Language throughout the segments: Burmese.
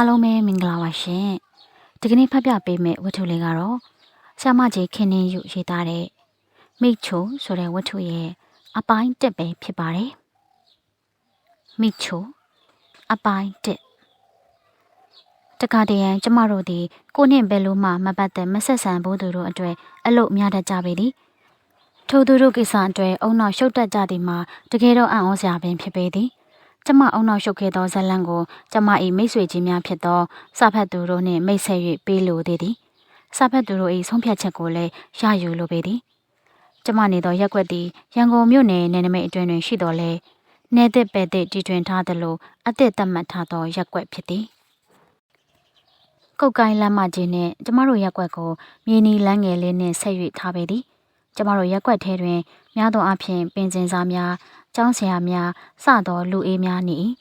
အားလုံးပဲမင်္ဂလာပါရှင်ဒီကနေ့ဖတ်ပြပေးမယ့်ဝတ္ထုလေးကတော့ဆ iam မကြီးခင်းနှင်းယူရေးသားတဲ့မိချိုဆိုတဲ့ဝတ္ထုရဲ့အပိုင်းတက်ပဲဖြစ်ပါတယ်မိချိုအပိုင်းတက်တခါတည်းရန်ကျမတို့ဒီကိုနှင့်ဘယ်လိုမှမပတ်သက်မဆက်ဆံဘူးသူတို့အတွေ့အလို့များတတ်ကြပေသည်ထို့သူတို့ကိစ္စအတွေ့အုံနောက်ရှုပ်တတ်ကြသည်မှာတကယ်တော့အံ့ဩစရာပင်ဖြစ်ပေသည် ကျမအုံနောက်ရှုပ်ခဲ့သောဇက်လန်းကိုကျမ၏မိတ်ဆွေကြီးများဖြစ်သောစာဖတ်သူတို့နှင့်မိတ်ဆက်၍ပေးလိုသေးသည်စာဖတ်သူတို့၏ဆုံးဖြတ်ချက်ကိုလည်းရယူလိုပေသည်ကျမနေသောရက်ွက်သည်ရန်ကုန်မြို့နယ်နယ်နိမိတ်အတွင်းတွင်ရှိတော်လဲနေသစ်ပဲ့သစ်တည်တွင်ထားသလိုအသစ်သတ်မှတ်ထားသောရက်ွက်ဖြစ်သည်ကုတ်ကိုင်းလမ်းမကြီးနှင့်ကျမတို့ရက်ွက်ကိုမြေနီလမ်းငယ်လေးနှင့်ဆက်၍ထားပေသည်ကျမတို့ရက်ွက်ထဲတွင်များသောအားဖြင့်ပင်စင်စားများ ကျောင်းဆရာများစသောလူအေးများနေ၏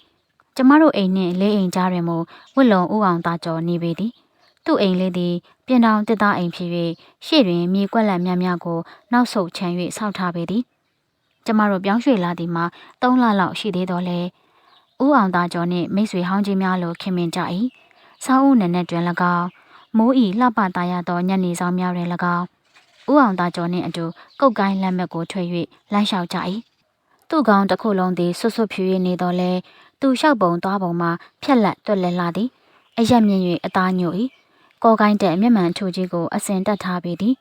ကျမတို့အိမ်နှင့်လေးအိမ်ကြားတွင်မူဝစ်လုံဥအောင်သားကျော်နေပေသည်သူ့အိမ်လေးသည်ပြင်တောင်တစ်သားအိမ်ဖြစ်၍ရှေ့တွင်မြေကွက်လက်များများကိုနောက်ဆုတ်ချန်၍ဆောက်ထားပေသည်ကျမတို့ပြောင်းရွှေ့လာသည်မှာ၃လလောက်ရှိသေးတော့လေဦးအောင်သားကျော်နှင့်မိတ်ဆွေဟောင်းကြီးများလိုခင်မင်ကြ၏ဆောင်းဦးနက်နက်တွင်၎င်းမိုးဤလှပသားရသောညနေဆောင်များတွင်၎င်းဦးအောင်သားကျော်နှင့်အတူကုတ်ကိုင်းလက်မက်ကိုထွေ၍လမ်းလျှောက်ကြ၏ သူ့ကောင်တစ်ခုလုံးသည်ဆွတ်ဆွတ်ဖြူ၍နေတော့လေသူလျှောက်ပုံသွားပုံမှာဖြက်လက်တွက်လဲလာသည်အရက်မြင့်၍အသားညို့၏ကောကိုင်းတဲ့မျက်မှန်ထူကြီးကိုအစင်တက်ထားပေသည်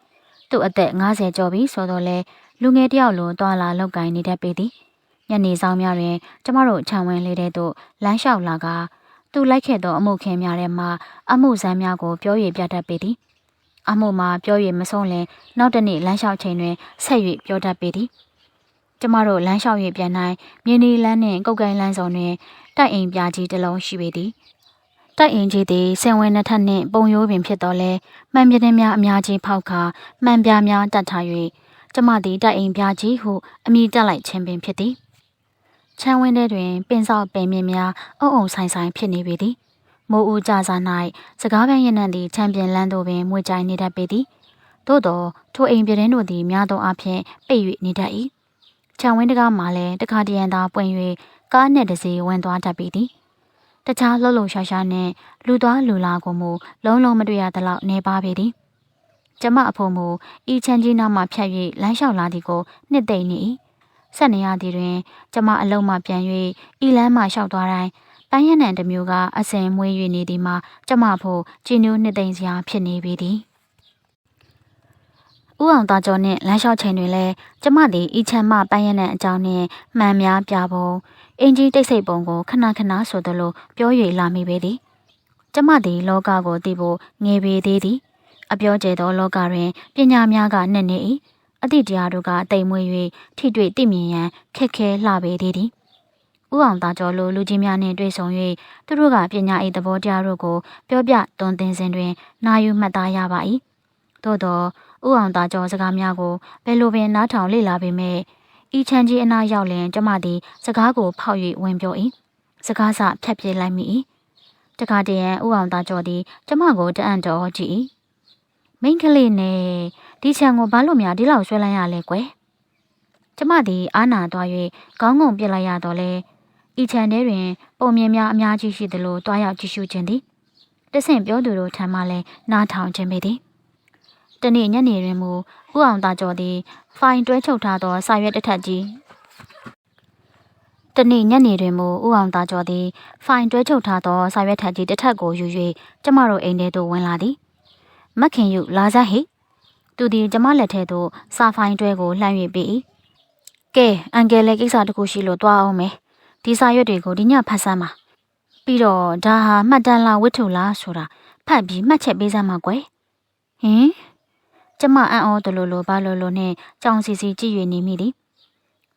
သူ့အသက်50ကျော်ပြီဆိုတော့လေလူငယ်တယောက်လိုတွာလာလောက်ကင်နေတတ်ပေသည်ညနေဆောင်များတွင်ကျမတို့ခြံဝင်းလေးတဲ့သို့လမ်းလျှောက်လာကသူလိုက်ခဲ့သောအမှုခင်းများထဲမှအမှုဇမ်းများကိုပြော၍ပြတတ်ပေသည်အမှုမှာပြော၍မဆုံးလင်နောက်တနေ့လမ်းလျှောက်ချိန်တွင်ဆက်၍ပြောတတ်ပေသည် ကျမတို့လမ်းလျှောက်၍ပြန်နိုင်မြင်းဒီလမ်းနှင့်ကုတ်ကိုင်းလမ်းဆောင်တွင်တိုက်အိမ်ပြာကြီးတစ်လုံးရှိပေသည်တိုက်အိမ်ကြီးသည်ဆင်ဝင်နှစ်ထပ်နှင့်ပုံရိုးပင်ဖြစ်တော်လဲမှန်ပြင်းများအများကြီးဖောက်ခါမှန်ပြားများတတ်ထား၍ကျမသည်တိုက်အိမ်ပြာကြီးဟုအမည်တက်လိုက်ခြင်းပင်ဖြစ်သည်ချမ်းဝင်းထဲတွင်ပင်စောက်ပင်မြင့်များအုံအုံဆိုင်ဆိုင်ဖြစ်နေပေသည်မိုးဦးကြစား၌စကားပန်းရနံ့သည့်ချမ်းပြင်လန်းသို့ပင်မွေကြိုင်နေတတ်ပေသည်သို့သောထိုအိမ်ပြတင်းတို့သည်များသောအားဖြင့်ပိတ်၍နေတတ်၏ ခြံဝင်းတကားမှလည်းတခါတရံသာပွင့်၍ကားနှင့်တစီဝင်သွားတတ်ပေသည်တခြားလှုပ်လှုပ်ရှားရှားနှင့်လူသွားလူလာကိုမူလုံးလုံးမတွေ့ရသလောက်နေပါပေသည်ကျမအဖို့မူဤချမ်းကြီးနားမှဖြတ်၍လမ်းလျှောက်လာသည်ကိုနှစ်သိမ့်နေ၏ဆက်နေရသည်တွင် ကျမအလုံးမှပြန်၍ဤလမ်းမှလျှောက်သွားတိုင်းပန်းရနံတစ်မျိုးကအစင်မွေး၍နေသည်မှာကျမဖို့ကြည်နူးနှစ်သိမ့်စရာဖြစ်နေပေသည် ဦးအောင်သားကျော်နှင့်လမ်းလျှောက်ချိန်တွင်လည်းကျမသည်ဤချမ်းမှပန်းရနံအကြောင်းနှင့်မှန်များပြပုံအင်ကြီးတိတ်ဆိတ်ပုံကိုခဏခဏဆိုသလိုပြော၍လာမိပေသည်ကျမသည်လောကကိုသိဖို့ငယ်ပေသေးသည်အပြောကျဲသောလောကတွင်ပညာများကနှက်နေ၏အသည့်တရားတို့ကတိမ်မွေး၍ထိတွေ့သိမြင်ရန်ခက်ခဲလှပေသေးသည်ဥအောင်သားကျော်လိုလူကြီးများနှင့်တွေ့ဆုံ၍သူတို့ကပညာ၏သဘောတရားတို့ကိုပြောပြသွန်သင်စဉ်တွင်နာယူမှတ်သားရပါ၏ သို့သောဥအောင်သားကျော်စကားများကိုဘယ်လိုပင်နားထောင်လေ့လာပေမဲ့ဤချမ်းကြီးအနာရောက်လင်ကျမသည်စကားကိုဖောက်၍ဝင်ပြော၏စကားစဖြတ်ပြလိုက်မိ၏တခါတည်းရန်ဥအောင်သားကျော်သည်ကျမကိုတအံ့တော်ကြည့်၏မိန်းကလေးနဲ့ဒီချံကိုဘာလို့များဒီလောက်ဆွဲလိုက်ရလဲကွယ်ကျမသည်အာနာသွား၍ခေါင်းငုံပြစ်လိုက်ရတော့လဲဤချံထဲတွင် ပုံမြင်များအများကြီးရှိသလိုတွားရောက်ကြည့်ရှုခြင်းသည်တဆင့်ပြောသူတို့ထံမှလည်းနားထောင်ခြင်းပဲသည် တနေ့ညနေတွင်မူဥအောင်သားကျော်သည် ဖိုင်တွဲချုပ်ထားသောစာရွက်တစ်ထပ်ကြီးတနေ့ညနေတွင်မူဥအောင်သားကျော်သည် ဖိုင်တွဲချုပ်ထားသောစာရွက်ထပ်ကြီးတစ်ထပ်ကိုယူ၍ကျမတို့အိမ်ထဲသို့ဝင်လာသည်မခင်ယူလာစားဟိသူသည်ကျမလက်ထဲသို့စာဖိုင်တွဲကိုလှမ်း၍ပေး၏ကဲအန်ကယ်လည်းကိစ္စတစ်ခုရှိလို့တွားအောင်မယ်ဒီစာရွက်တွေကိုဒီညဖတ်စမ်းပါပြီးတော့ဒါဟာမှတ်တမ်းလားဝတ္ထုလားဆိုတာဖတ်ပြီးမှတ်ချက်ပေးစမ်းပါကွယ်ဟင် ကျမအံ့ဩတလို့လို့ဘာလို့လို့နဲ့ကြောင်စီစီကြည့်၍နေမိသည်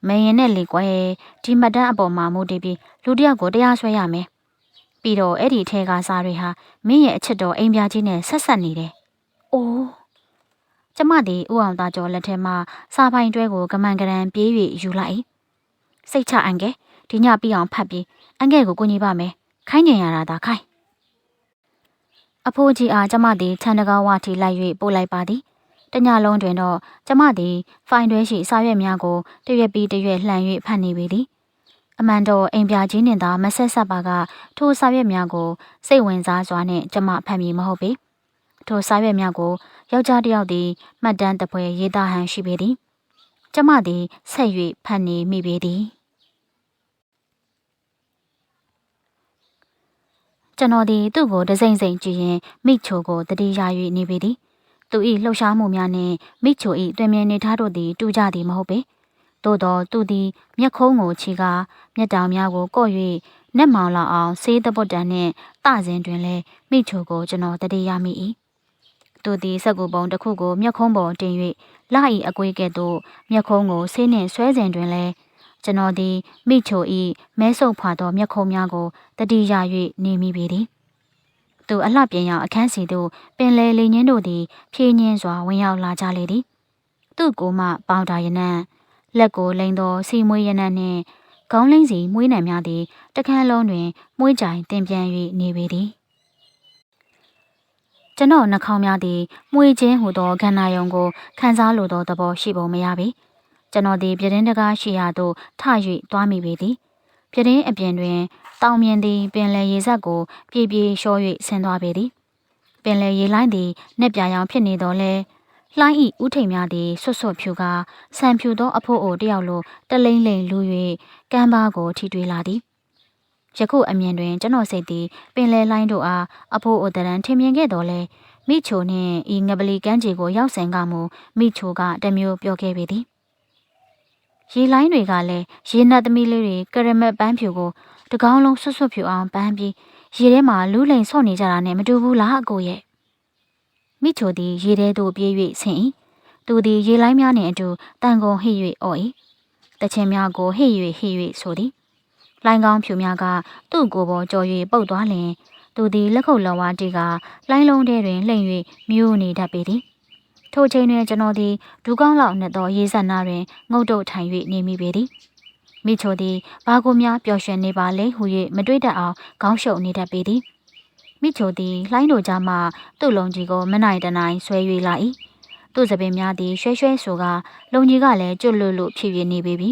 မရင်နဲ့လေကွယ်ဒီမှတ်တမ်းအပေါ်မှာမူတည်ပြီးလူတယောက်ကိုတရားဆွဲရမယ်ပြီးတော့အဲ့ဒီထဲကစားတွေဟာမင်းရဲ့အချစ်တော်အိမ်ပြားကြီးနဲ့ဆက်ဆက်နေတယ်။အိုးကျမသည်ဥအောင်သားကျော်လက်ထဲမှစားပိုင်တွဲကိုကမန်ကရန်ပြေး၍ယူလိုက်။စိတ်ချအန်ကဲဒီညပြီးအောင်ဖတ်ပြီးအန်ကဲကိုကိုညီပါမယ်။ခိုင်းနေရတာဒါခိုင်း။အဖိုးကြီးအားကျမသည်ခြံတကားဝထီလိုက်၍ပို့လိုက်ပါသည်။ တညလုံးတွင်တော့ကျမသည် ဖိုင်တွဲရှိစာရွက်များကိုတရွက်ပြီးတရွက်လှန်၍ဖတ်နေပေသည်။အမှန်တော့အိမ်ပြကြီးနှင့်သာမဆက်ဆက်ပါကထိုစာရွက်များကိုစိတ်ဝင်စားစွာနှင့်ကျမဖတ်မည်မဟုတ်ပေထိုစာရွက်များကိုယောက်ျားတစ်ယောက်သည်မှတ်တမ်းတပွဲရေးသားဟန်ရှိပေသည်ကျမသည်ဆက်၍ဖတ်နေမိပေသည်ကျွန်တော်သည်သူ့ကိုတစိမ့်စိမ့်ကြည့်ရင်မိချိုကိုတတိယ၍နေပေသည် သူ၏လှုပ်ရှားမှုများနှင့်မိချို၏တွင်မြင်နေထားတို့သည်တူကြသည်မဟုတ်ပေသို့သောသူသည်မျက်ခုံးကိုချီကာမျက်တောင်များကိုကော့၍နက်မောင်လောက်အောင်ဆေးသပွတ်တန်နှင့်တစဉ်တွင်လည်းမိချိုကိုကျွန်တော်တတိယမိ၏သူသည်စက်ကူပုံတစ်ခုကိုမျက်ခုံးပေါ်တင်၍လာ၏အကွေးကဲ့သို့မျက်ခုံးကိုဆေးနှင့်ဆွဲစဉ်တွင်လည်းကျွန်တော်သည်မိချို၏မဲဆုပ်ဖွာသောမျက်ခုံးများကိုတတိယ၍နေမိပေသည် သူအလှပြင်ရောက်အခန်းစီသို့ပင်လေလေညင်းတို့သည် ဖြင်းညင်းစွာဝင်ရောက်လာကြလေသည်သူ့ကိုမှပေါင်တာရနံ့လက်ကိုလိန်သောစီမွေးရနံ့နှင့်ခေါင်းလိမ့်စီမွေးနံများသည်တခန်းလုံးတွင်မွေးကြိုင်တင်ပြန်၍နေပေသည်ကျွန်တော်နှာခေါင်းများသည်မွေချင်းဟူသောခန္ဓာယုံကိုခန်းစားလိုသောသဘောရှိပုံမရပေကျွန်တော်သည်ပြတင်းတကားရှိရာသို့ထ၍သွားမိပေသည်ပြတင်းအပြင်တွင် တောင်မြင်သည်ပင်လယ်ရေစက်ကိုပြေးပြေးလျှော၍ဆင်းသွားပေသည်ပင်လယ်ရေလိုင်းသည်နှက်ပြရောင်ဖြစ်နေတော်လဲလှိုင်းဤဥထိန်များသည်ဆွတ်ဆွတ်ဖြူကာဆန်ဖြူသောအဖို့အိုတယောက်လိုတလိမ့်လိမ့်လူ၍ကမ်းပါးကိုထိတွေ့လာသည်ယခုအမြင်တွင်ကျွန်တော်စိတ်သည်ပင်လယ်လိုင်းတို့အားအဖို့အိုတရန်ထင်မြင်ခဲ့တော်လဲမိချိုနှင့်ဤငပလီကမ်းခြေကိုရောက်စဉ်ကမူမိချိုကတမျိုးပြောခဲ့ပေသည်ရေလိုင်းတွေကလည်းရေနတ်သမီးလေးတွေကရမက်ပန်းဖြူကို တကောင်းလုံးဆွတ်ဆွတ်ဖြူအောင်ပန်းပြီးရေထဲမှာလူးလိန်ဆော့နေကြတာနဲ့မတူဘူးလားအကိုရဲ့မိချိုသည်ရေထဲသို့ပြေး၍ဆင်း၏သူသည်ရေလိုင်းများနှင့်အတူတန်ကုန်ဟိ၍အော်၏တချင်များကိုဟိ၍ဟိ၍ဆိုသည်လိုင်းကောင်းဖြူများကသူ့ကိုယ်ပေါ်ကြော်၍ပုတ်သွားလျင်သူသည်လက်ခုပ်လက်ဝါးတီကလိုင်းလုံးထဲတွင်လှိမ့်၍မြို့နေတတ်ပေသည်ထိုချိန်တွင်ကျွန်တော်သည်ဒူးကောင်းလောက်နှက်သောရေစက်နာတွင်ငုတ်တုတ်ထိုင်၍နေမိပေသည် မိချိုသည်ဘာကိုများပျော်ရွှင်နေပါလဲဟု၍မတွေးတတ်အောင်ခေါင်းရှုပ်နေတတ်ပေသည်မိချိုသည်လှိုင်းတို့ကြားမှသူ့လုံကြီးကိုမနိုင်တနိုင်ဆွဲ၍လာ၏သူ့စပင်များသည်ရွှဲရွှဲဆိုကလုံကြီးကလည်းကျွတ်လွတ်လွတ်ဖြစ်၍နေပေပြီ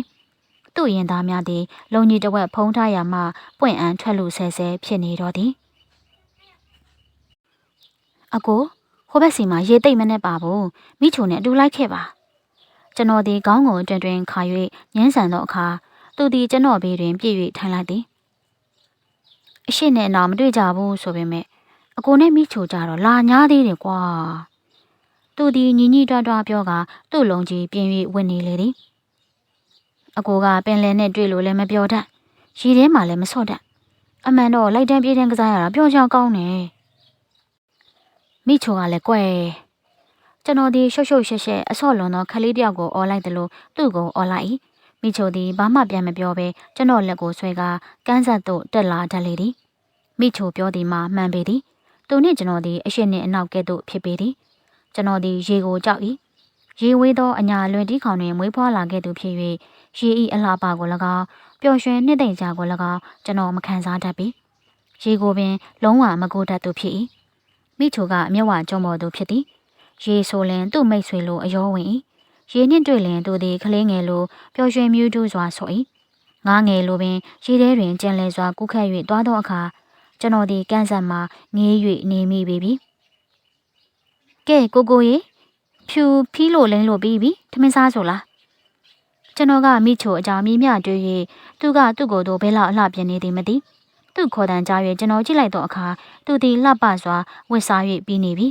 သူ့ရင်သားများသည်လုံကြီးတစ်ဝက်ဖုံးထားရမှပွင့်အံထွက်လို့ဆဲဆဲဖြစ်နေတော့သည်အကိုဟိုဘက်စီမှာရေသိမ့်မနဲ့ပါဘူးမိချိုနဲ့အတူလိုက်ခဲ့ပါကျွန်တော်ဒီခေါင်းကိုတွင်တွင်ခါ၍ညှင်းဆန်သောအခါ သူသည်ကျွန်တော်ဘေးတွင်ပြည့်၍ထိုင်လိုက်သည်အရှိနဲ့တော့မတွေ့ကြဘူးဆိုပေမဲ့အကိုနဲ့မိချိုကြတော့လာညားသေးတယ်ကွာသူသည်ညီညီတွားတွားပြောကသူ့လုံးကြီးပြင်း၍ဝင်နေလေသည်အကိုကပင်လယ်နဲ့တွေ့လို့လည်းမပြောတတ်ရီထဲမှာလည်းမဆော့တတ်အမှန်တော့လိုက်တန်းပြေးတန်းကစားရတာပျော်ချောင်းကောင်းတယ်မိချိုကလည်းကွယ်ကျွန်တော်ဒီရှုပ်ရှုပ်ရှက်ရှက်အဆော့လွန်သောခလေးတယောက်ကိုអော်လိုက်တယ်လို့သူ့ကိုអော်လိုက်၏ မိချိုသည်ဘာမှပြန်မပြောဘဲကျွန်တော်လက်ကိုဆွဲကာကန်းဆက်သို့တက်လာတတ်လေသည်မိချိုပြောသည်မှာမှန်ပေသည်သူနှင့်ကျွန်တော်သည်အရှိနှင့်အနောက်ကဲ့သို့ဖြစ်ပေသည်ကျွန်တော်သည်ရေကိုကြောက်၏ရေဝေးသောအညာလွင်တီးခေါင်တွင်မွေးဖွားလာခဲ့သူဖြစ်၍ရေဤအလှပကို၎င်းပျော်ရွှင်နှစ်သိမ့်ကြကို၎င်းကျွန်တော်မခံစားတတ်ပြီရေကိုပင် လုံးဝမကိုတတ်သူဖြစ်၏မိချိုကအမျက်ဝကြုံပေါ်သူဖြစ်သည်ရေဆိုလင်သူ့မိတ်ဆွေလိုအယောဝင်၏ ရေနှင့်တွေ့လင်သူသည်ကလေးငယ်လိုပျော်ရွှင်မြူးတူးစွာဆို၏ငားငယ်လိုပင်ရေထဲတွင်ကြံလဲစွာကူးခတ်၍သွားသောအခါကျွန်တော်သည်ကန်းဆက်မှငေး၍နေမိပေပြီကဲကိုကိုရေဖြူဖီးလို့လိမ့်လို့ပြီးပြီထမင်းစားဆိုလားကျွန်တော်ကမိချိုအကြောင်းမြည်မြတွေ့၍သူကသူ့ကိုယ်တို့ဘဲလောက်အလှပြင်းနေသည်မသိသူ့ခေါ်တန်ကြား၍ကျွန်တော်ကြည့်လိုက်တော့အခါသူသည်လှပစွာဝစ်စား၍ပြီးနေပြီ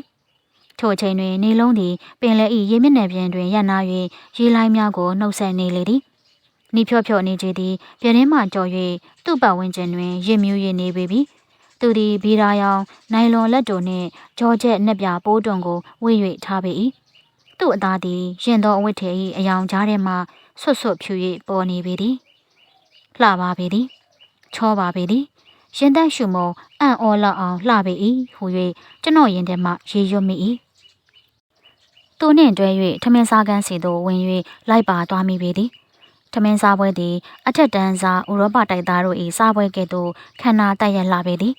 ထိုအချိန်တွင်နေလုံးသည်ပင်လယ်၏ရေမျက်နှာပြင်တွင်ရပ်နာ၍ရေလိုင်းများကိုနှုတ်ဆက်နေလေသည်နီဖြော့ဖြော့နေကြသည်ပြတင်းမှကြော်၍သူ့ပတ်ဝန်းကျင်တွင်ရစ်မြူးရနေပေပြီသူသည်ဘီရာယောင်နိုင်လွန်လက်တို့နှင့်ကြောချက်နှက်ပြပိုးတွန်ကိုဝေ့၍ထားပေ၏သူ့အသားသည်ရင်သောအဝတ်ထဲ၏အယောင်ကြားထဲမှဆွတ်ဆွတ်ဖြူ၍ပေါ်နေပေသည်လှပါပေသည်ချောပါပေသည်ရင်သက်ရှုမုံအံ့ဩလောက်အောင်လှပေ၏ဟူ၍ကျွန်တော်ရင်ထဲမှရေရွတ်မိ၏ သူနှင့်တွဲ၍ထမင်းစားကန်းစီသို့ဝင်၍လိုက်ပါသွားမိပေသည်ထမင်းစားပွဲသည် အထက်တန်းစားဥရောပတိုက်သားတို့၏စားပွဲကဲ့သို့ခန္ဓာတက်ရလှပေသည်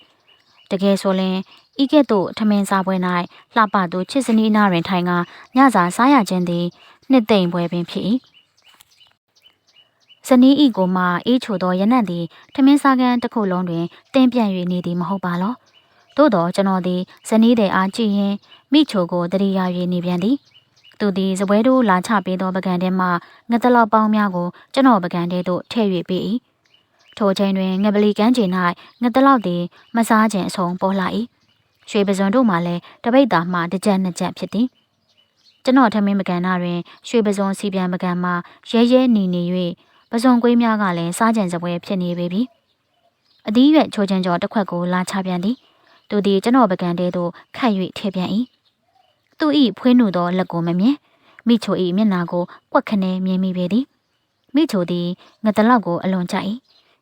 တကယ်ဆိုရင်ဤကဲ့သို့ထမင်းစားပွဲ၌လှပသူချစ်စနီးနာတွင်ထိုင်ကညစာစားရခြင်းသည်နှစ်သိမ့်ပွဲပင်ဖြစ်၏ဇနီးဤကိုမှအေးချိုသောရနံ့သည်ထမင်းစားကန်းတစ်ခုလုံးတွင်တင်းပြန့်၍နေသည်မဟုတ်ပါလော သို့တော့ကျွန်တော်သည်ဇနီးတဲ့အားကြည့်ရင်မိချိုကိုတရိယာ၍နေပြန်သည်သူသည်စပွဲတို့လာချပေးသောပကံထဲမှငတလောက်ပေါင်းများကိုကျွန်တော်ပကံထဲသို့ထည့်၍ပေး၏ထိုချိန်တွင်ငပလီကန်းကျင်၌ငတလောက်သည်မစားခြင်းအဆုံးပေါ်လာ၏ရွှေပစွန်တို့မှလည်းတပိတ်သားမှတစ်ကြက်နှစ်ကြက်ဖြစ်သည်ကျွန်တော်ထမင်းပကံနာတွင်ရွှေပစွန်စီပြန်ပကံမှရဲရဲနေနေ၍ပစွန်ကွေးများကလည်းစားကြံစပွဲဖြစ်နေပေပြီအသီးရွက်ချိုးချင်ကျော်တစ်ခွက်ကိုလာချပြန်သည် သူသည်ကျွန်တော်ပကံတဲသို့ခတ်၍ထည့်ပြန်၏သူ၏ဖွေးနှုသောလက်ကိုမမြင်မိချို၏မျက်နာကိုကွက်ခနဲမြင်မိပေသည်မိချိုသည်ငတလောက်ကိုအလွန်ကြိုက်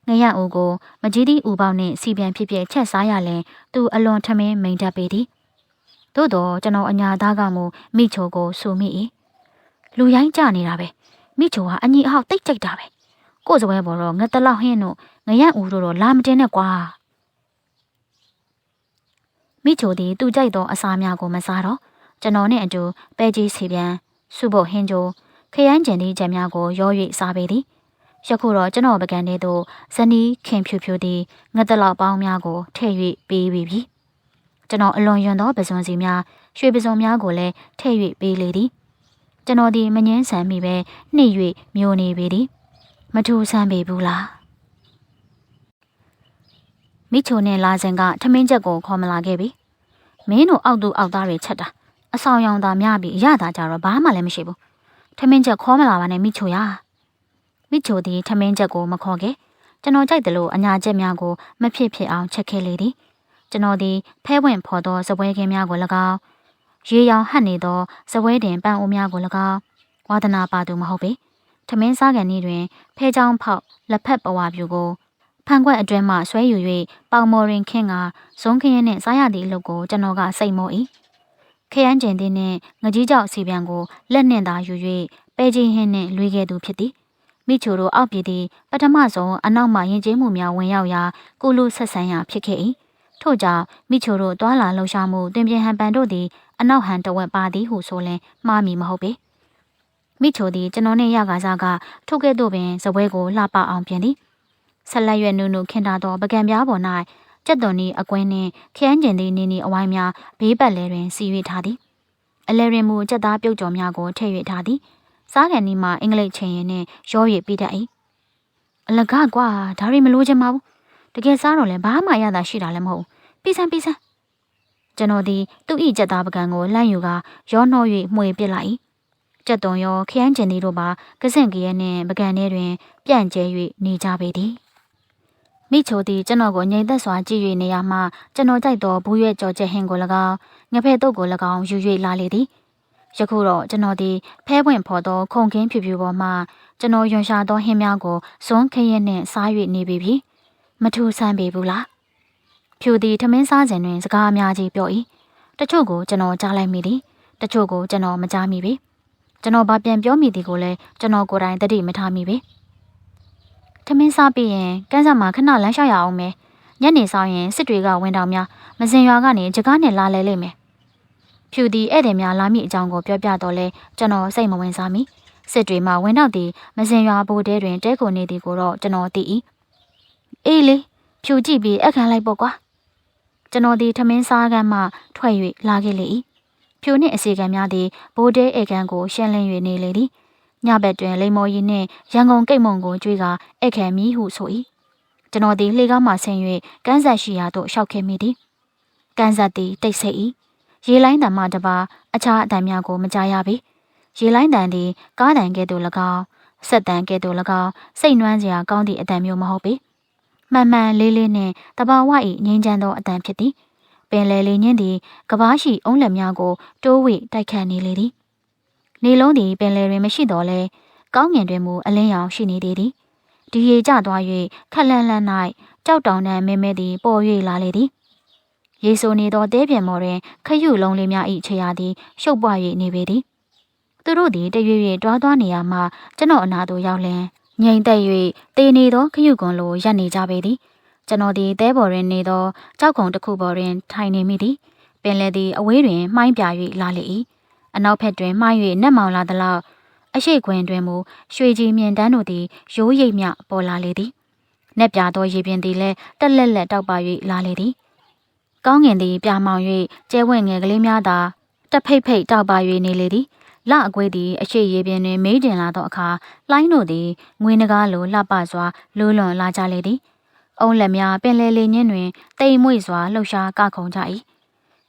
ငရအိုကိုမကြီးသည့်ဦးပေါင်းနှင့်စီပြန်ဖြစ်ဖြစ်ချက်စားရလင်သူအလွန်ထမင်းမိန်တတ်ပေသည်သို့တော့ကျွန်တော်အညာသားကမူမိချိုကိုစူမိ၏လူရိုင်းကြနေတာပဲမိချိုဟာအညီအဟောက်တိတ်ကြိုက်တာပဲကို့စပွဲပေါ်တော့ငတလောက်ဟင်းတို့ငရဦးတို့တော့လာမတင်နဲ့ကွာ မိချိုသည်သူကြိုက်သောအစာများကိုမစားတော့ကျွန်တော်နဲ့အတူပဲကြီးစီပြန်စုဖို့ဟင်းကြိုခရမ်းကျင်သည့်ကြံများကိုရော၍စားပေသည်ယခုတော့ကျွန်တော်ပကံထဲသို့ဇနီးခင်ဖြူဖြူသည်ငတ်တလောက်ပေါင်းများကိုထည့်၍ပေးပြီးပြီကျွန်တော်အလွန်ယွန်သောပစွန်စီများရွှေပစွန်များကိုလည်းထည့်၍ပေးလေသည်ကျွန်တော်ဒီမငင်းဆန်မိပဲနှိပ်၍မျိုးနေပေသည်မထူဆန်းပေဘူးလား မိချိုနဲ့လာစင်ကထမင်းချက်ကိုခေါ်မလာခဲ့ပြီမင်းတို့အောက်သူအောက်သားတွေချက်တာအဆောင်ရောင်သားများပြီးရတာကြတော့ဘာမှလည်းမရှိဘူးထမင်းချက်ခေါ်မလာပါနဲ့မိချိုရမိချိုသည်ထမင်းချက်ကိုမခေါ်ခဲ့ကျွန်တော်ကြိုက်တယ်လို့အညာချက်များကိုမဖြစ်ဖြစ်အောင်ချက်ခဲ့လေသည်ကျွန်တော်သည်ဖဲဝင်ဖော်သောစပွဲခင်းများကို၎င်းရေရောင်ဟပ်နေသောစပွဲတင်ပန်းအိုးများကို၎င်းဝါဒနာပါသူမဟုတ်ပေထမင်းစားကန်ဤတွင်ဖဲချောင်းဖောက်လက်ဖက်ပဝါပြူကို ဖန်ခွက်အတွင်းမှဆွဲယူ၍ပေါင်မော်ရင်ခင်းကဇုံးခင်းနှင့်စားရသည့်အလုပ်ကိုကျွန်တော်ကစိတ်မော၏ခရမ်းကျင်သည်နှင့်ငကြီးကြောက်စီပြန်ကိုလက်နှင့်သာယူ၍ပဲချင်းဟင်းနှင့်လွေခဲ့သူဖြစ်သည်မိချိုတို့အောက်ပြည်သည်ပထမဆုံးအနောက်မှယဉ်ကျေးမှုများဝင်ရောက်ရာကုလူဆက်ဆံရာဖြစ်ခဲ့၏ထို့ကြောင့်မိချိုတို့တွာလာလှုပ်ရှားမှုတင်ပြဟန်ပန်တို့သည်အနောက်ဟန်တဝက်ပါသည်ဟုဆိုလင်မှားမီမဟုတ်ပေမိချိုသည်ကျွန်တော်နှင့်ရကားစားကထိုကဲ့သို့ပင်ဇပွဲကိုလှပအောင်ပြင်သည် ဆက်လက်ရွယ်နုနုခင်တာသောပကံပြားပေါ်၌ကြက်သွန်ဤအကွင်းနှင့်ခရမ်းကျင်သည့်နီနီအဝိုင်းများဘေးပတ်လဲတွင်စီ၍ထားသည်အလဲရင်မူကြက်သားပြုတ်ကြော်များကိုထည့်၍ထားသည်စားကန်ဒီမှာအင်္ဂလိပ်ချင်းရင်နှင့်ရော၍ပြီးတတ်၏အလကားကွာဒါရီမလို့ချင်ပါဘူးတကယ်စားတော့လဲဘာမှရတာရှိတာလည်းမဟုတ်ပြီးစမ်းပြီးစမ်းကျွန်တော်သည်သူ့ဤကြက်သားပကံကိုလှမ်းယူကာရောနှော၍မှွေပစ်လိုက်၏ကြက်သွန်ရောခရမ်းကျင်သည်တို့ပါကစင့်ကရဲနှင့်ပကံထဲတွင် ပြန့်ကျဲ၍နေကြပေသည် မိချိုသည်ကျွန်တော်ကိုငြိမ်သက်စွာကြည့်၍နေရမှကျွန်တော်ကြိုက်သောဘူးရွက်ကြော်ချက်ဟင်းကို၎င်းငဖဲတုပ်ကို၎င်းယူ၍လာလေသည်ယခုတော့ကျွန်တော်သည်ဖဲပွင့်ဖော်သောခုံခင်းဖြူဖြူပေါ်မှကျွန်တော်ယွန်ရှာသောဟင်းများကိုဇွန်းခရင်နှင့်စား၍နေပြီပြီမထူဆန်းပေဘူးလားဖြူသည်ထမင်းစားစဉ်တွင်စကားအများကြီးပြော၏တချို့ကိုကျွန်တော်ကြားလိုက်မိသည်တချို့ကိုကျွန်တော်မကြားမိပေကျွန်တော်ဘာပြန်ပြောမိသည်ကိုလည်းကျွန်တော်ကိုယ်တိုင်တတိမထားမိပေ ထမင်းစားပြီးရင်ကန်းစားမှာခဏလမ်းလျှောက်ရအောင်မယ်ညနေဆောင်ရင်စစ်တွေကဝင်တောင်များမစင်ရွာကနေကြကားနဲ့လာလဲလိမ့်မယ်ဖြူသည်ဧည့်သည်များလာမိအကြောင်းကိုပြောပြတော့လဲကျွန်တော်စိတ်မဝင်စားမိစစ်တွေမှဝင်တော့သည်မစင်ရွာဘိုးတဲတွင်တဲကိုနေသည်ကိုတော့ကျွန်တော်သိ၏အေးလေဖြူကြည့်ပြီးအခန်းလိုက်ပေါ့ကွာကျွန်တော်ဒီထမင်းစားကမ်းမှထွက်၍လာခဲ့လေ၏ဖြူနှင့်အစီကံများသည်ဘိုးတဲဧကန်ကိုရှင်းလင်း၍နေလေသည် ညဘက်တွင်လိမ္မော်ရီနှင့်ရန်ကုန်ကိတ်မုံကိုကျွေးကာဧကန်မီးဟုဆို၏ကျွန်တော်သည်လှေကားမှဆင်း၍ကန်းဆက်ရှိရာသို့ရှောက်ခဲ့မိသည်ကန်းဆက်သည်တိတ်ဆိတ်၏ရေလိုင်းတံမှတပါအခြားအတန်များကိုမကြားရပေရေလိုင်းတံသည်ကားတံကဲ့သို့၎င်းဆက်တံကဲ့သို့၎င်းစိတ်နွမ်းစရာကောင်းသည့်အတန်မျိုးမဟုတ်ပေမှန်မှန်လေးလေးနှင့်တဘာဝ၏ငြိမ်းချမ်းသောအတန်ဖြစ်သည်ပင်လေလေးညင်းသည်ကဘာရှိအုံးလက်များကိုတိုးဝှေ့တိုက်ခတ်နေလေသည် နေလုံးသည်ပင်လေတွင်မရှိတော့လဲကောင်းငင်တွင်မူအလင်းရောင်ရှိနေသေးသည်ဒီရေကျသွား၍ခက်လန့်လန့်၌ကြောက်တောင်တန်းမဲမဲသည်ပေါ်၍လာလေသည်ရေဆိုနေသောတဲပြန်မော်တွင်ခရုလုံးလေးများ၏ခြေရာသည်ရှုပ်ပွား၍နေပေသည်သူတို့သည်တရွေ့ရွေ့တွားသွားနေရမှကျွန်တော်အနာသို့ရောက်လင်ငြိမ်သက်၍တေနေသောခရုကွန်လိုရပ်နေကြပေသည်ကျွန်တော်သည်တဲပေါ်တွင်နေသောကြောက်ခုံတစ်ခုပေါ်တွင်ထိုင်နေမိသည်ပင်လယ်သည်အဝေးတွင်မှိုင်းပြ၍လာလေ၏ အနောက်ဘက်တွင်မှိုင်း၍နက်မောင်လာသလောက်အရှိခွင်တွင်မူရွှေကြီးမြင်တန်းတို့သည်ရိုးရိပ်မြပေါ်လာလေသည်။နက်ပြသောရေပြင်သည်လည်းတက်လက်လက်တောက်ပါ၍လာလေသည်။ကောင်းငင်သည်ပြာမောင်၍ကျဲဝင့်ငယ်ကလေးများသာတက်ဖိတ်ဖိတ်တောက်ပါ၍နေလေသည်။လအကွေးသည်အရှိရေပြင်တွင်မေးတင်လာသောအခါလှိုင်းတို့သည်ငွေနဂါလိုလှပစွာလိုးလွန်လာကြလေသည်။အုံးလက်များပင်လေလေညင်းတွင်တိမ်မွေ့စွာလှုပ်ရှားကခုန်ကြ၏။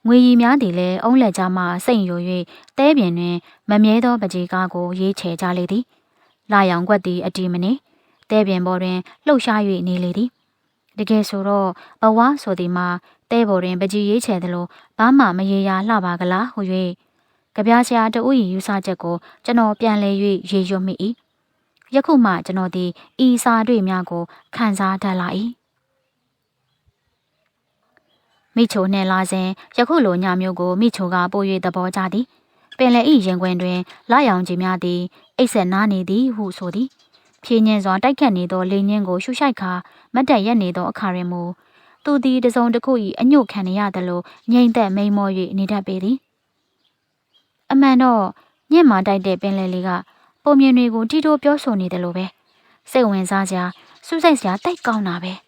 ငွေရီများသည်လည်းအုံးလက်ကြားမှစိတ်ယို၍တဲပြင်တွင် မမြဲသောပကြေကားကိုရေးချယ်ကြလေသည်။လာရောင်ကွက်သည်အတီမနေတဲပြင်ပေါ်တွင်လှုပ်ရှား၍နေလေသည်။တကယ်ဆိုတော့ဘဝဆိုသည်မှာတဲပေါ်တွင်ပကြေရေးချယ်သလိုဘာမှမရေရာလှပါကလားဟု၍ကြပြားဆရာတဦး၏ယူဆချက်ကိုကျွန်တော်ပြန်လဲ၍ရေရွတ်မိ၏။ယခုမှကျွန်တော်သည်ဤစာတွေ့များကိုခံစားတတ်လာ၏ မိချိုနှင့်လာစဉ်ယခုလိုညမျိုးကိုမိချိုကပို့၍သဘောကျသည်ပင်လယ်ဤရင်ခွင်တွင်လာရောင်ကြီးများသည်အိတ်ဆက်နားနေသည်ဟုဆိုသည်ဖြင်းညင်းစွာတိုက်ခတ်နေသောလေညင်းကိုရှုရှိုက်ခါမတ်တက်ရက်နေသောအခါတွင်မူသူသည်တစုံတစ်ခု၏အညွတ်ခံရသလိုငြိမ်သက်မိန်မော၍နေတတ်ပေသည်အမှန်တော့ညင့်မာတိုက်တဲ့ပင်လယ်လေးကပုံမြင်တွေကိုတီတိုပြောဆိုနေတယ်လို့ပဲစိတ်ဝင်စားစရာစူးစိုက်စရာတိတ်ကောင်းတာပဲ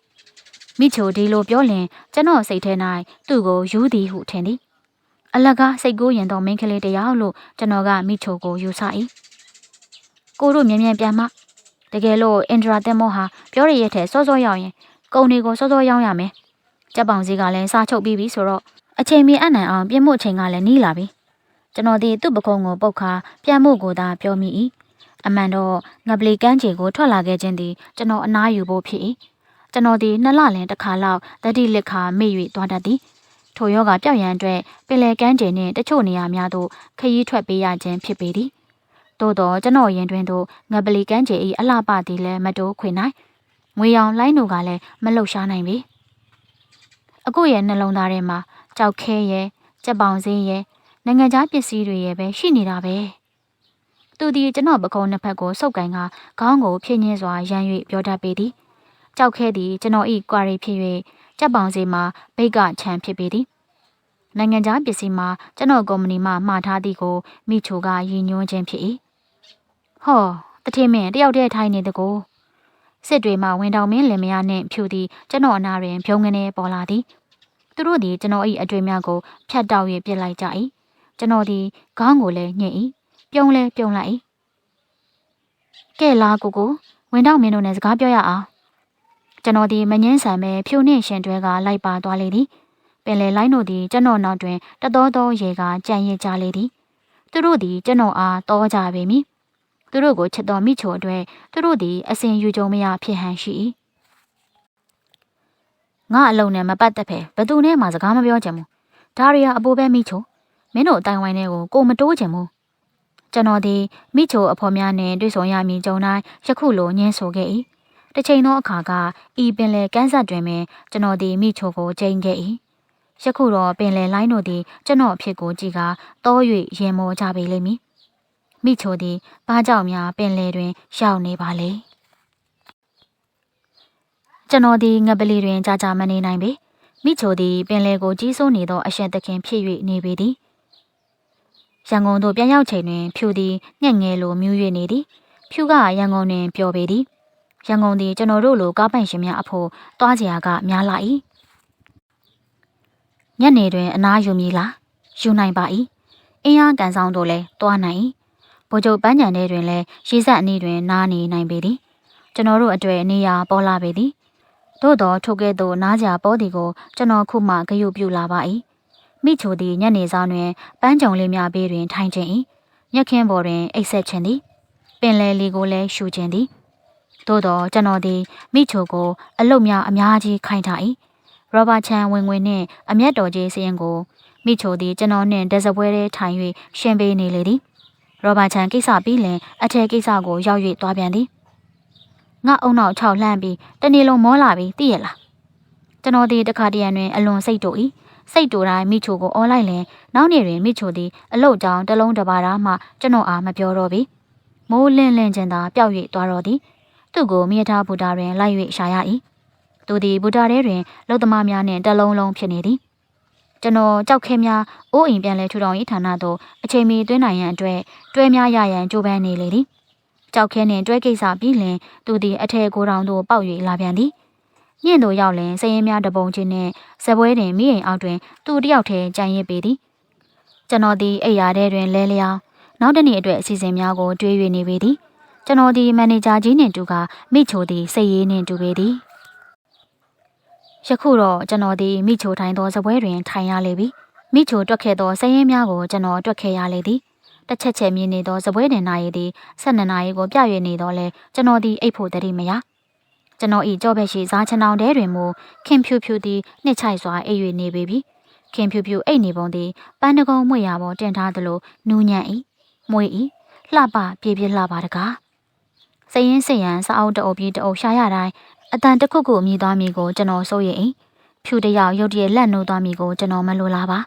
မိချိုဒီလိုပြောလင်ကျွန်တော်စိတ်ထဲ၌သူ့ကိုယူသည်ဟုထင်သည်အလကားစိတ်ကိုရင်တော်မင်းကလေးတယောက်လို့ကျွန်တော်ကမိချိုကိုယူဆ၏ကိုတို့မြင်မြန်ပြန်မတကယ်လို့အင်ဒရာတက်မောဟာပြောရရဲ့ထဲစောစောရောက်ရင်ကုံတွေကိုစောစောရောက်ရမယ်ကြက်ပောင်စီကလည်းစားချုပ်ပြီးပြီဆိုတော့အချိန်မီအနံအောင်ပြင်းမှုအချိန်ကလည်းနီးလာပြီကျွန်တော်ဒီသူ့ပကုံးကိုပုတ်ခါပြန်မှုကိုသာပြောမိ၏အမှန်တော့ငပလီကန်းချေကိုထွက်လာခဲ့ခြင်းသည်ကျွန်တော်အနားယူဖို့ဖြစ်၏ ကျွန်တော်ဒီနှစ်လလင်တစ်ခါလောက်တတိလက်ခါမေ့၍သွားတတ်သည်ထိုယောဂပြောက်ရန်အတွက်ပင်လယ်ကမ်းခြေနှင့်တချို့နေရာများသို့ခရီးထွက်ပေးရခြင်းဖြစ်ပေသည်သို့တော့ကျွန်တော်ရင်တွင်သို့ငပလီကမ်းခြေ၏အလှပသည်လည်းမတိုးခွေနိုင်ငွေရောင်လိုင်းတို့ကလည်းမလှုပ်ရှားနိုင်ပေအခုရဲ့နှလုံးသားထဲမှာကြောက်ခဲရဲ့ကြက်ပေါင်စင်းရဲ့နိုင်ငံခြားပစ္စည်းတွေရဲ့ပဲရှိနေတာပဲသူဒီကျွန်တော်ပကုံးနှစ်ဖက်ကိုစုပ်ကန်ကခေါင်းကိုဖြင်းညင်းစွာရမ်း၍ပြောတတ်ပေသည် ကြောက်ခဲသည်ကျွန်တော်၏ကွာရီဖြစ်၍ကြက်ပေါင်စီမှာဘိတ်ကချမ်းဖြစ်ပေသည်နိုင်ငံခြားပစ္စည်းမှာကျွန်တော်ကုမ္ပဏီမှမှာထားသည်ကိုမိချိုကရည်ညွှန်းခြင်းဖြစ်၏ဟောတထင်းမင်းတယောက်တည်းထိုင်နေတကိုစစ်တွေမှဝင်တောင်မင်းလင်မယားနှင့်ဖြူသည်ကျွန်တော်အနာတွင်ဖြုံငနေပေါ်လာသည်သူတို့သည်ကျွန်တော်၏အတွေ့များကိုဖြတ်တောက်၍ပြစ်လိုက်ကြ၏ကျွန်တော်သည်ခေါင်းကိုလည်းညှိ၏ပြုံးလဲပြုံးလိုက်၏ကဲလားကိုကိုဝင်တောင်မင်းတို့နဲ့စကားပြောရအောင် ကျွန်တော်ဒီမငင်းဆန်ပဲဖြူနှင့်ရှင်တွဲကလိုက်ပါသွားလေသည်ပင်လေလိုင်းတို့သည်ကျွန်တော်နောက်တွင်တတော်တော်ရေကကြံ့ရစ်ကြလေသည်သူတို့သည်ကျွန်တော်အားတောကြပေမည်သူတို့ကိုချစ်တော်မိချိုအတွက်သူတို့သည်အစဉ်ယူကြုံမရဖြစ်ဟန်ရှိ၏ငါအလုံးနဲ့မပတ်သက်ဖဲဘသူနဲ့မှစကားမပြောချင်ဘူးဒါရီယာအပိုးပဲမိချိုမင်းတို့အတိုင်းဝိုင်းတွေကိုကိုမတိုးချင်ဘူးကျွန်တော်ဒီမိချိုအဖော်များနဲ့တွေ့ဆုံရမည်ကြုံတိုင်းယခုလိုညင်းဆိုခဲ့၏ တစ်ချိန်သောအခါကဤပင်လယ်ကမ်းစပ်တွင်ပင်ကျွန်တော်သည်မိချိုကိုချိန်ခဲ့၏ယခုတော့ပင်လယ်လိုင်းတို့သည်ကျွန်တော်အဖြစ်ကိုကြည်ကာတော၍ရင်မောကြပေလိမ့်မည်မိချိုသည်ဘာကြောင့်များပင်လယ်တွင်ရောက်နေပါလေကျွန်တော်သည်ငပလီတွင်ကြာကြာမနေနိုင်ပေမိချိုသည်ပင်လယ်ကိုကြီးစိုးနေသောအရှင်သခင်ဖြစ်၍နေပေသည်ရန်ကုန်သို့ပြန်ရောက်ချိန်တွင်ဖြူသည်ညက်ငယ်လိုမြူး၍နေသည်ဖြူကရန်ကုန်တွင်ပျော်ပေသည် ရန်ကုန်သည်ကျွန်တော်တို့လိုကားပိုင်ရှင်များအဖို့သွားစရာကများလာ၏ညနေတွင်အနားယူမည်လားယူနိုင်ပါ၏အင်းအားကန်ဆောင်တို့လည်းသွားနိုင်၏ဗိုလ်ချုပ်ပန်းချံထဲတွင်လည်းရေဆက်အနီးတွင်နားနေနိုင်ပေသည်ကျွန်တော်တို့အတွေ့အနေရာပေါ်လာပေသည်သို့တော်ထိုကဲ့သို့နားကြပေါ်သည်ကိုကျွန်တော်ခုမှဂရုပြုလာပါ၏မိချိုသည်ညနေဆောင်တွင်ပန်းကြုံလေးများဘေးတွင်ထိုင်ခြင်း၏ညက်ခင်းပေါ်တွင်အိတ်ဆက်ခြင်းသည်ပင်လယ်လီကိုလည်းရှူခြင်းသည် သို့တော့ကျွန်တော်သည်မိချိုကိုအလုတ်များအများကြီးခိုင်းထား၏ရောဘာချန်ဝင်ဝင်နှင့်အမျက်တော်ကြီးစရင်ကိုမိချိုသည်ကျွန်တော်နှင့်ဒဇပွဲထဲထိုင်၍ရှင်းပေးနေလေသည်ရောဘာချန်ကိစ္စပြီးလင်အထက်ကိစ္စကိုရောက်၍သွားပြန်သည်ငါအုံနောက်၆လှမ်းပြီးတနေ့လုံးမောလာပြီးသိရလားကျွန်တော်ဒီတခါတရံတွင်အလွန်စိတ်တူ၏စိတ်တူတိုင်းမိချိုကိုအော်လိုက်လင်နောက်နေ့တွင်မိချိုသည်အလုတ်ကြောင်တလုံးတပါးသားမှကျွန်တော်အားမပြောတော့ပြီမိုးလင်းလင်းချင်းသာပျောက်၍သွားတော့သည် သူ့ကိုမြေထားဘူတာတွင်လိုက်၍ရှာရ၏သူသည်ဘူတာထဲတွင်လုံသမားများနှင့်တလုံးလုံးဖြစ်နေသည်ကျွန်တော်ကြောက်ခဲများအိုးအိမ်ပြန်လဲထူထောင်ရေးဌာနသို့အချိန်မီသွင်းနိုင်ရန်အတွက်တွဲများရရန်ကြိုးပမ်းနေလေသည်။ကြောက်ခဲနှင့်တွဲကိစ္စပြီးလင်သူသည်အထက်ကိုတောင်သို့ပေါက်၍လာပြန်သည်ညင့်တို့ရောက်လင်စရင်များတပုံချင်းနှင့်ဇပွဲတွင်မိအိမ်အောက်တွင်သူတယောက်ထဲကြံရစ်ပေသည်ကျွန်တော်သည်အိယာထဲတွင်လဲလျောင်းနောက်တစ်နေ့အတွက်အစီအစဉ်များကိုတွေး၍နေပေသည် ကျွန်တော်သည်မန်နေဂျာကြီးနှင့်တူကမိချိုသည်စိတ်ရည်နှင့်တူပေသည်ယခုတော့ကျွန်တော်သည်မိချိုထိုင်သောဇပွဲတွင်ထိုင်ရလေပြီမိချိုတွက်ခဲ့သောစရင်များကိုကျွန်တော်တွက်ခဲ့ရလေသည်တစ်ချက်ချက်မြင်နေသောဇပွဲတင်နာရီသည်၁၂နာရီကိုပြည့်ရနေတော့လဲကျွန်တော်သည်အိတ်ဖို့တတိမရကျွန်တော်ဤကြောဘက်ရှိစားချင်အောင်တဲတွင်မူခင်ဖြူဖြူသည်နှစ်ချိုက်စွာအိပ်၍နေပေပြီခင်ဖြူဖြူအိတ်နေပုံသည်ပန်းတကုံမွေရပေါ်တင်ထားသလိုနူးညံ့၏မွေ၏လှပပြေပြေလှပါတကား စရင်စရန်စအောင်တအုပ်ပြီးတအုပ်ရှာရတိုင်းအတန်တစ်ခုခုမြည်သွားမိကိုကျွန်တော်စိုးရိမ်၏ဖြူတယောက်ရုတ်တရက်လက်နိုးသွားမိကိုကျွန်တော်မလိုလားပါ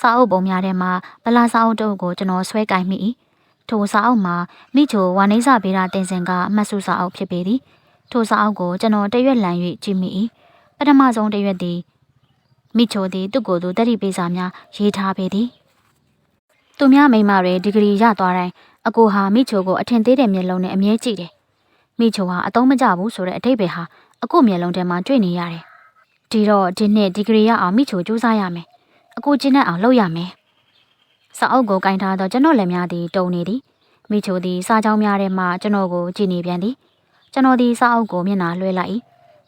စာအုပ်ပုံများထဲမှာဗလာစာအုပ်တုပ်ကိုကျွန်တော်ဆွဲကင်မိ၏ထိုစာအုပ်မှာမိချိုဝါနေစာဗေဒတင်စင်ကအမှတ်စုစာအုပ်ဖြစ်ပေသည်ထိုစာအုပ်ကိုကျွန်တော်တရွက်လန်၍ကြည့်မိ၏ပထမဆုံးတရွက်သည်မိချိုသည်သူ့ကိုယ်သူတတိပေးစာများရေးထားပေသည်သူများမိန်းမတွေဒီဂရီရသွားတိုင်း အကိုဟာမိချိုကိုအထင်သေးတဲ့မျက်လုံးနဲ့အမြဲကြည့်တယ်မိချိုဟာအသုံးမကျဘူးဆိုတဲ့အထိပ္ပယ်ဟာအကိုမျက်လုံးထဲမှာတွေ့နေရတယ်ဒီတော့ဒီနှစ်ဒီဂရီရအောင်မိချိုစူးစမ်းရမယ်အကိုကျင်းနဲ့အောင်လုပ်ရမယ်စာအုပ်ကိုကင်ထားသောကျွန်တော်လက်များသည်တုံနေသည်မိချိုသည်စာကြောင်းများထဲမှကျွန်တော်ကိုကြည့်နေပြန်သည်ကျွန်တော်သည်စာအုပ်ကိုမျက်နှာလွှဲလိုက်၏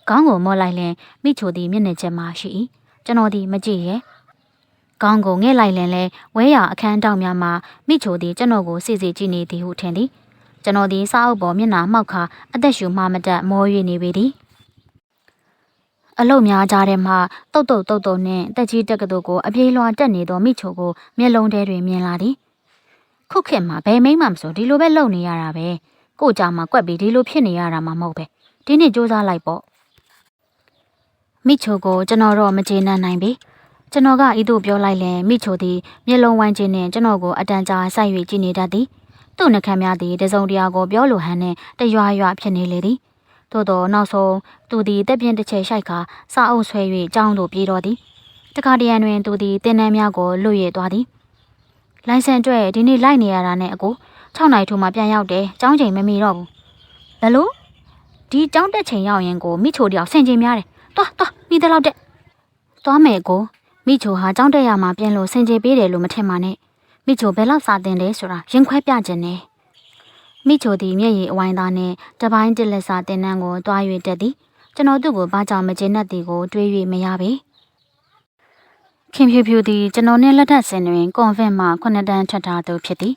ခေါင်းကိုမော့လိုက်လင်မိချိုသည်မျက်နှာချက်မှရှိ၏ကျွန်တော်သည်မကြည့်ရဲ ခေါင်းကိုငဲ့လိုက်လင်လဲဝဲရအခန်းတောက်များမှမိချိုသည်ကျွန်တော်ကိုစစ်စစ်ကြည့်နေသည်ဟုထင်သည်ကျွန်တော်သည်စာအုပ်ပေါ်မျက်နှာမှောက်ခါအသက်ရှူမှမတတ်မော၍နေပေသည်အလုတ်များကြားထဲမှတုတ်တုတ်တုတ်တုတ်နှင့်တက်ကြီးတက်ကတူကိုအပြေးလွှာတက်နေသောမိချိုကိုမျက်လုံးထဲတွင်မြင်လာသည်ခုခေတ်မှာဘယ်မိမ့်မှမဆိုဒီလိုပဲလုပ်နေရတာပဲကို့ကြမှာကွက်ပြီးဒီလိုဖြစ်နေရတာမှမဟုတ်ပဲဒီနေ့စူးစမ်းလိုက်ပေါ့မိချိုကိုကျွန်တော်တော့မကျေနပ်နိုင်ပြီ ကျွန်တော်ကဤသို့ပြောလိုက်ရင်မိချိုသည်မျက်လုံးဝမ်းခြင်းနှင့်ကျွန်တော်ကိုအတန်ကြာဆိုက်၍ကြည့်နေတတ်သည်သူ့နှခမ်းများသည်တစုံတရာကိုပြောလိုဟန်နှင့်တရွာရွာဖြစ်နေလေသည်သို့သောနောက်ဆုံးသူသည်တက်ပြင်းတစ်ချက်ရှိုက်ခါစာအုပ်ဆွဲ၍ကြောင်းသို့ပြေးတော်သည်တခါတရံတွင်သူသည်တင်းနှန်းများကိုလွတ်ရသွားသည်လိုင်စင်အတွက်ဒီနေ့လိုက်နေရတာနဲ့အကို6နိုင်ထိုးမှပြန်ရောက်တယ်။ကျောင်းချိန်မမီတော့ဘူး။ဘလို့ဒီကျောင်းတက်ချိန်ရောက်ရင်ကိုမိချိုတယောက်ဆင်ကျင်များတယ်။သွားသွားမိတဲ့လောက်တက်။သွားမယ်ကို မိချိုဟာကျောင်းတက်ရမှာပြန်လို့ဆင်ကျင်ပေးတယ်လို့မထင်ပါနဲ့။မိချိုဘယ်လောက်စာတင်လဲဆိုတာရင်ခွဲပြခြင်းနဲ့မိချိုသည်မျက်ရည်အဝိုင်းသားနဲ့တပိုင်းတစ်လက်စာတင်နှန်းကိုတွား၍တက်သည်။ကျွန်တော်သူ့ကိုဘာကြောင့်မကျေနပ်သည်ကိုတွေး၍မရပေ။ခင်ဖြူဖြူသည်ကျွန်တော်နှင့်လက်ထပ်စင်တွင်ကွန်ဗင့်မှခုနှစ်တန်းထွက်ထားသူဖြစ်သည်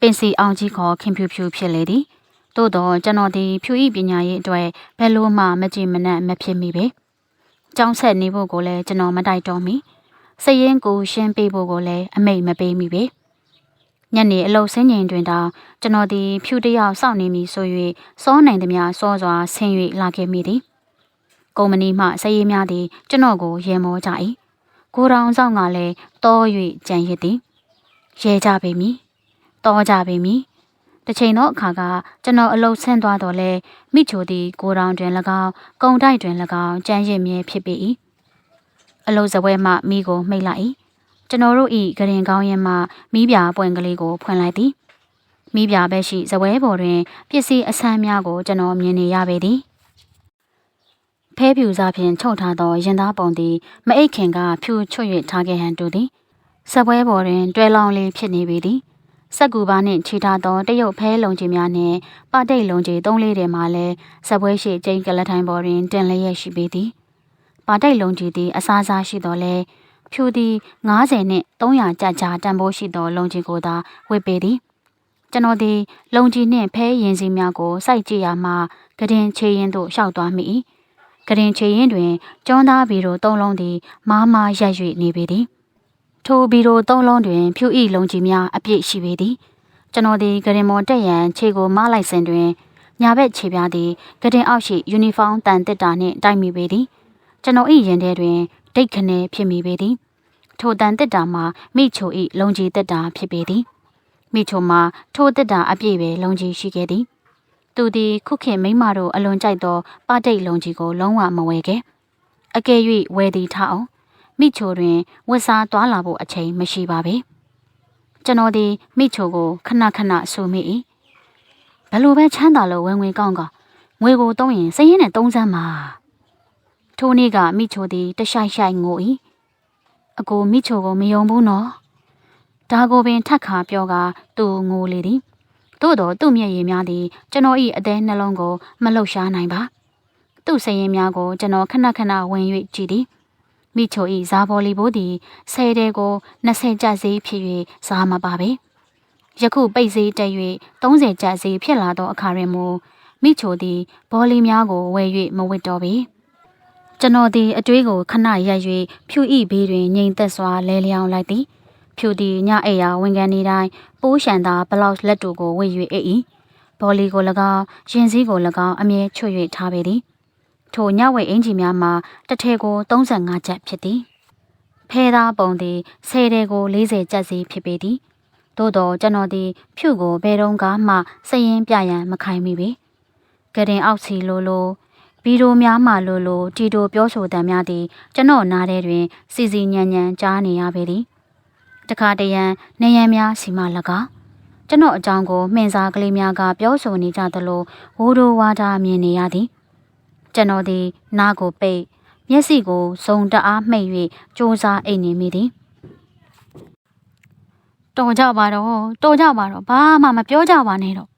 ပင်စီအောင်ကြီးခေါ်ခင်ဖြူဖြူဖြစ်လေသည်သို့တော့ကျွန်တော်ဒီဖြူဤပညာရေးအတွက်ဘယ်လိုမှမကြည်မနက်မဖြစ်မိပဲကျောင်းဆက်နေဖို့ကိုလည်းကျွန်တော်မတိုက်တော့မိ စရင်ကိုရှင်းပေးဖို့ကိုလည်းအမိတ်မပေးမိပဲညနေအလုတ်ဆင်းချိန်တွင်တောင်ကျွန်တော်ဒီဖြူတယောက်စောင့်နေမည်ဆို၍စောနိုင်သမျှစောစွာဆင်း၍လာခဲ့မိသည်ကုမ္ပဏီမှစရေးများသည်ကျွန်တော်ကိုရေမောကြ၏ကိုရောင်ဆောင်ကလည်းတော၍ကြံရစ်သည်ရဲကြပေမည်တော်ကြပေမည်။တစ်ချိန်သောအခါကကျွန်တော်အလုဆင်းသွားတော့လဲမိချိုသည်ကိုတောင်တွင်၎င်းကုံတိုက်တွင်၎င်းကြမ်းရစ်မြဲဖြစ်ပေ၏။ အလုစပွဲမှမိကိုမိတ်လိုက်၏။ကျွန်တော်တို့ဤဂရင်ကောင်းရင်မှမိပြပွင့်ကလေးကိုဖွင့်လိုက်သည်။မိပြဘက်ရှိစပွဲပေါ်တွင်ပစ္စည်းအဆန်းများကိုကျွန်တော်မြင်နေရပေသည်။ဖဲဖြူစားဖြင့်ချုပ်ထားသောရင်သားပုံသည်မအိတ်ခင်ကဖြူချွတ်၍ထားခဲ့ဟန်တူသည်။စပွဲပေါ်တွင် တွဲလောင်းလေးဖြစ်နေပေသည်။စက်ကူပါနှင့်ခြေထားသောတရုတ်ဖဲလုံကြီးများနှင့်ပတိတ်လုံကြီးသုံးလေးတွေမှာလည်းစပွဲရှိကျိန်းကလထိုင်ပေါ်တွင်တင်လျက်ရှိပေသည် ပါတိတ်လုံကြီးသည်အစားစားရှိတော်လဲဖြူသည်90နှင့်300ကြကြတန်ဖိုးရှိသောလုံကြီးကိုသာဝစ်ပေသည်ကျွန်တော်သည်လုံကြီးနှင့်ဖဲရင်စီများကိုစိုက်ကြည့်ရမှကရင်ချေရင်သို့ရှောက်သွားမိ၏ကရင်ချေရင်တွင်ကျွန်းသားဘီတို့သုံးလုံးသည်မားမားရက်၍နေပေသည်ထိုဘီရိုသုံးလုံးတွင် ဖြူဤလုံးကြီးများအပြည့်ရှိပေသည်ကျွန်တော်သည်ဂရင်မော်တက်ရန်ခြေကိုမလိုက်စဉ်တွင်ညာဘက်ခြေပြားသည်ဂရင်အောက်ရှိယူနီဖောင်းတန်တစ်တာနှင့်တိုက်မိပေသည် ကျွန်တော်ဤရင်ထဲတွင်ဒိတ်ခနဲဖြစ်မိပေသည်ထိုတန်တစ်တာမှာမိချိုဤလုံးကြီးတစ်တာဖြစ်ပေသည်မိချိုမှာထိုတစ်တာအပြည့်ပဲလုံးကြီးရှိခဲ့သည်သူသည်ခုခင်မိမတို့အလွန်ကြိုက်သောပတိတ်လုံးကြီးကိုလုံးဝမဝဲခဲ့အကယ်၍ဝဲသည်ထားအောင်မိချိုတွင်ဝတ်စားသွားလာဖို့အချိန်မရှိပါပဲကျွန်တော်ဒီမိချိုကိုခဏခဏဆူမိ၏ဘလို့ပဲချမ်းသာလို့ဝင်ငွေကောင်းကောင်းငွေကိုသုံးရင်စရင်နဲ့သုံးစမ်းမှာ ထိုနေ့ကမိချိုသည်တရှိုက်ရှိုက်ငို၏အကိုမိချိုကိုမယုံဘူးနော်ဒါကိုပင်ထက်ခါပြောကသူ့ငိုလေသည်သို့တော့သူ့မျက်ရည်များသည်ကျွန်တော်၏အသေးနှလုံးကိုမလှုပ်ရှားနိုင်ပါသူ့စရင်များကိုကျွန်တော်ခဏခဏဝင်၍ကြည့်သည်မိချို၏ဇာဘော်လီဘိုးသည်ဆယ်တဲကို20ကျပ်စီဖြစ်၍စားမပါပေယခုပိတ်စည်းတက်၍30ကျပ်စီဖြစ်လာသောအခါတွင်မူမိချိုသည်ဘောလီများကိုဝယ်၍မဝစ်တော့ပေ ကျွန်တော်သည်အတွေးကိုခဏရက်၍ဖြူဤဘေးတွင်ငြိမ်သက်စွာလဲလျောင်းလိုက်သည်ဖြူသည်ညအိယာဝင်ကန်နေတိုင်းပိုးရှန်သာဘလောက်လက်တို့ကိုဝေ၍အိပ်၏ဘောလီကို၎င်းရင်စည်းကို၎င်းအမြဲချွတ်၍ထားပေသည်ထိုညဝဲအင်ဂျီများမှာတစ်ထည်ကို35ကျပ်ဖြစ်သည်ဖဲသားပုံသည်10တဲကို40ကျပ်စီဖြစ်ပေသည်သို့တော့ကျွန်တော်သည်ဖြူကိုဘယ်တော့မှစရင်ပြရန်မခိုင်မိပေကရင်အောက်စီလိုလို ဗီဒီယိုများမှလိုလိုတီတိုပြောဆိုတမ်းများသည်ကျွန်တော်နားထဲတွင် စီစီညံညံကြားနေရပေသည်တခါတရံနေရန်များစီမ၎င်းကျွန်တော်အကြောင်းကိုမှင်စာကလေးများကပြောဆိုနေကြသလိုဝိုးတိုးဝါတာမြင်နေရသည်ကျွန်တော်သည်နားကိုပိတ်မျက်စိကိုစုံတအားမှိတ်၍စူးစားအိပ်နေမိသည်တော်ကြပါတော့တော်ကြပါတော့ဘာမှမပြောကြပါနဲ့တော့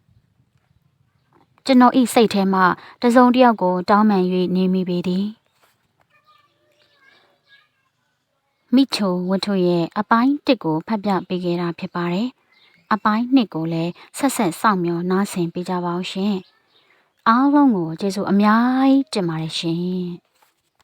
ကျွန်တော်ဤစိတ်ထဲမှတစုံတစ်ယောက်ကိုတောင်းပန်၍နေမိပေသည်မိချိုဝတ္ထုရဲ့အပိုင်းတစ်ကိုဖတ်ပြပေးခဲ့တာဖြစ်ပါတယ်အပိုင်းနှစ်ကိုလည်းဆက်ဆက်စောင့်မျှော်နားဆင်ပေးကြပါဦးရှင်အားလုံးကိုကျေးဇူးအများကြီးတင်ပါတယ်ရှင်